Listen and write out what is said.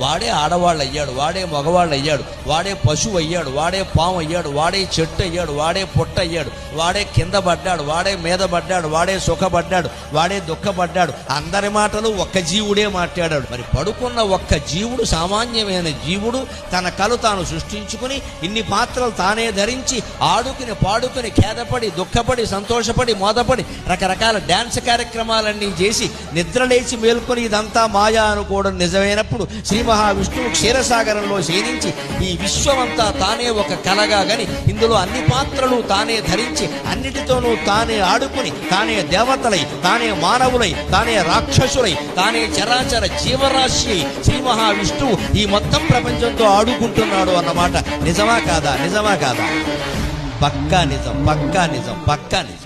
వాడే ఆడవాళ్ళు అయ్యాడు వాడే మగవాళ్ళు అయ్యాడు వాడే పశువు అయ్యాడు వాడే పాము అయ్యాడు వాడే చెట్టు అయ్యాడు వాడే పొట్ట అయ్యాడు వాడే కింద పడ్డాడు వాడే మీద పడ్డాడు వాడే సుఖపడ్డాడు వాడే దుఃఖపడ్డాడు. అందరి మాటలు ఒక్క జీవుడే మాట్లాడాడు. మరి పడుకున్న ఒక్క జీవుడు సామాన్యమైన జీవుడు తన కలు తాను సృష్టించుకుని ఇన్ని పాత్రలు తానే ధరించి ఆడుకుని పాడుకుని ఖేదపడి దుఃఖపడి సంతోషపడి మోదపడి రకరకాల డ్యాన్స్ కార్యక్రమాలన్నీ చేసి నిద్రలేచి మేల్కొని ఇదంతా మాయా అనుకోవడం నిజమైనప్పుడు శ్రీ మహావిష్ణువు క్షీరసాగరంలో శయనించి ఈ విశ్వమంతా తానే ఒక కలగా గని. ఇందులో అన్ని పాత్రలు తానే ధరించి అన్నిటితోనూ తానే ఆడుకుని తానే దేవతలై తానే మానవులై తానే రాక్షసులై తానే చరాచర జీవరాశి శ్రీ మహావిష్ణువు ఈ మొత్తం ప్రపంచంతో ఆడుకుంటున్నాడు అన్నమాట. నిజమా కాదా? నిజమా కాదా? పక్కా నిజం పక్కా నిజం పక్కా నిజం.